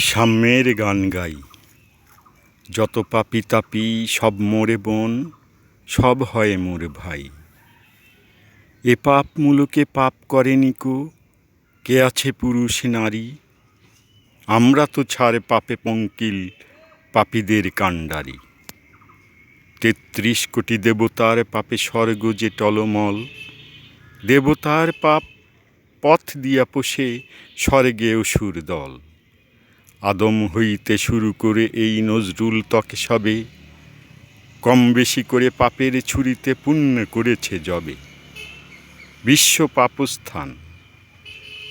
সাম্যের গান গাই। যত পাপি তাপি সব মোরে বোন, সব হয় মোর ভাই। এ পাপ মূলকে পাপ করেনি কো কে আছে পুরুষ নারী? আমরা তো ছাড় পাপে পঙ্কিল পাপীদের কাণ্ডারি। তেত্রিশ কোটি দেবতার পাপে স্বর্গ যে টলমল, দেবতার পাপ পথ দিয়া পোষে স্বর্গে অসুর দল আদম হইতে শুরু করে এই নজরুল তকে সবে। কম বেশি করে পাপের ছুরিতে পুণ্য করেছে জবে। বিশ্ব পাপস্থান।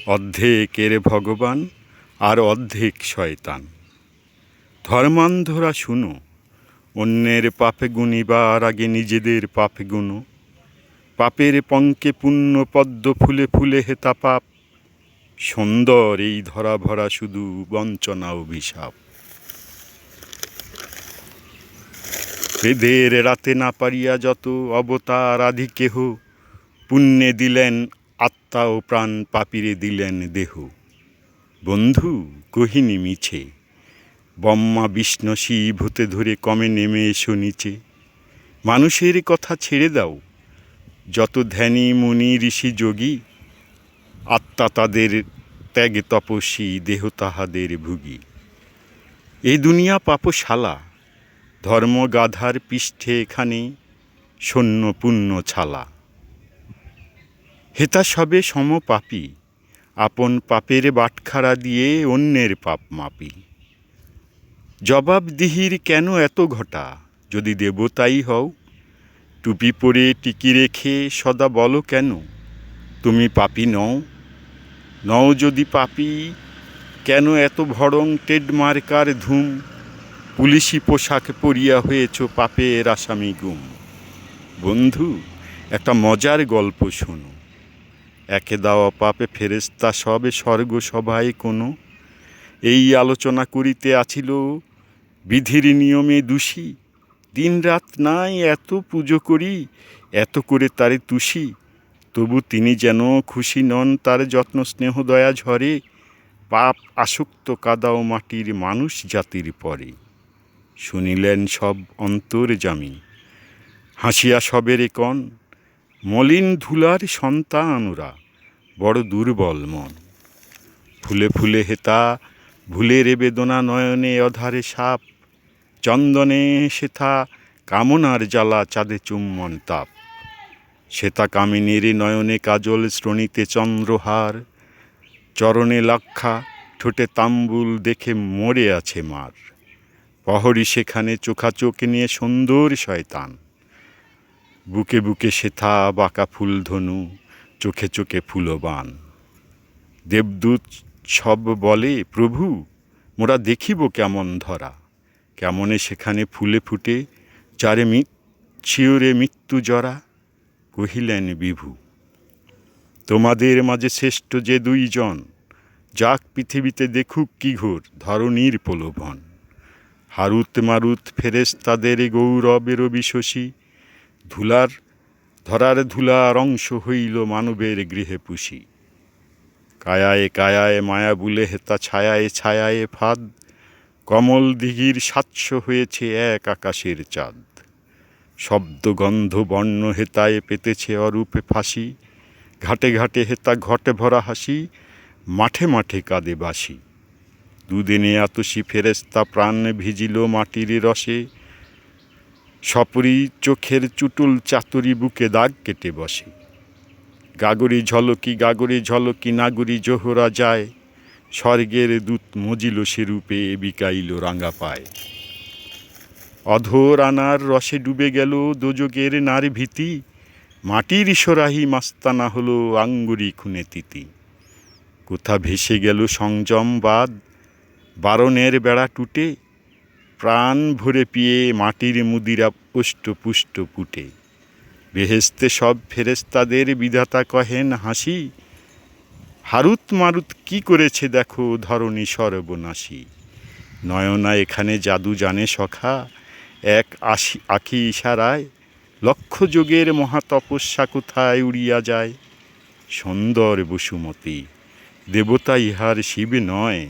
অর্ধেকের ভগবান আর অর্ধেক শয়তান। ধর্মান্ধরা শুনো, অন্যের পাপে গুণিবার আগে নিজেদের পাপে গুণ পাপের পঙ্কে পুণ্য পদ্ম ফুলে ফুলে হেতা পাপ। সুন্দর এই ধরা ভরা শুধু বঞ্চনা অভিশাপ। বেদের রাতে না পারিয়া যত অবতার আদি কেহ, পুণ্যে দিলেন আত্মা ও প্রাণ পাপিরে দিলেন দেহ। বন্ধু কহিনি মিছে বম্মা বিষ্ণু, শিব হতে ধরে কমে নেমে এসো নিচে। মানুষের কথা ছেড়ে দাও, যত ধ্যানী, মুনি, ঋষি, যোগী আত্মা তাদের ত্যাগ তপস্বী, দেহ তাহাদের ভুগি। এই দুনিয়া পাপশালা, ধর্ম গাধার পৃষ্ঠে এখানে সৈন্য পুণ্য ছালা। হেতা সবে সম সমপাপী, আপন পাপের বাটখারা দিয়ে অন্যের পাপ মাপি। জবাবদিহির কেন এত ঘটা, যদি দেবতাই হও? টুপি পরে টিকি রেখে সদা বলো কেন? তুমি পাপি নও নও যদি পাপি, কেন এত ভড়ং টেডমার্কার ধুম? পুলিশি পোশাক পরিয়া হয়েছ পাপের আসামি গুম। বন্ধু, একটা মজার গল্প শোনো। একে দাওয়া পাপে ফেরেস্তা সবে স্বর্গ সভায় কোনো। এই আলোচনা করিতে আছিল বিধির নিয়মে দোষী। দিন রাত নাই এত পুজো করি, এত করে তারে তুষি। তবু তিনি যেন খুশি নন, তার যত্ন স্নেহ দয়া ঝরে। পাপ আসক্ত কাদাও মাটির মানুষ জাতির পরে। শুনিলেন সব অন্তর জামি হাসিয়া সবেরে কন, মলিন ধুলার সন্তান ওরা বড় দুর্বল মন। ফুলে ফুলে হেতা, ভুলের বেদনা নয়নে অধারে সাপ। চন্দনে সেথা, কামনার জ্বালা চাঁদে চুম্বন তাপ। শ্বেতা কামিনীর নয়নে কাজল শ্রণীতে চন্দ্রহার, চরণে লাক্ষা, ঠোঁটে তাম্বুল দেখে মরে আছে মার। প্রহরী সেখানে চোখাচোখ নিয়ে সুন্দর শয়তান। বুকে বুকে সেথা বাঁকা ফুলধনু, চোখে চোখে ফুলবান। দেবদূত সব বলে, প্রভু, মোরা দেখিব কেমন ধরা। কেমনে সেখানে ফুলে ফুটে, চারে মি শিওরে মৃত্যু জরা। কহিলেন, বিভু, তোমাদের মাঝে শ্রেষ্ঠ যে দুইজন, যাক পৃথিবীতে দেখুক কি ঘোর ধরণীর প্রলোভন। হারুত মারুত ফেরেস তাদের গৌরবের বিশ্বসী ধুলার, ধরার ধুলার অংশ হইল মানবের গৃহে পুষি। কায়ায় কায়ায় মায়া বুলে হেতা ছায়ায় ছায়ায় ফাদ, কমল দিঘির সাতশ হয়েছে এক আকাশের চাঁদ। শব্দ গন্ধ বর্ণ হেতায় পেতেছে অরূপে ফাঁসি। ঘাটে ঘাটে হেতা ঘটে ভরা হাসি, মাঠে মাঠে কাঁদে বাসি দুদিনে আতসী ফেরেস্তা প্রাণ ভিজিল মাটির রসে। সপরি চোখের চুটুল চাতুরি বুকে দাগ কেটে বসে। গাগরি ঝলকি গাগরি ঝলকি, নাগরি জোহরা যায়। স্বর্গের দূত মজিল সে রূপে বিকাইল রাঙা পায়। অধর আনার রসে ডুবে গেল দোজগের নার ভীতি। মাটির সরাহি মাস্তানা হলো আঙ্গুরি খুনে তিতি। কোথা ভেসে গেল সংযম বাদ? বারণের বেড়া টুটে। প্রাণ ভরে পিয়ে মাটির মুদিরা পুষ্ট পুষ্ট পুটে। বেহেস্তে সব ফেরেস্তাদের বিধাতা কহেন হাসি। হারুত মারুত কি করেছে দেখো ধরণী সর্বনাশী। নয়না এখানে জাদু জানে সখা। এক আশি, আখি ইশারায়, লক্ষ যোগের মহাতপস্যা কোথায় উড়িয়া যায়? সুন্দর বসুমতী, দেবতা ইহার শিব নয়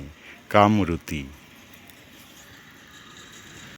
কামরতি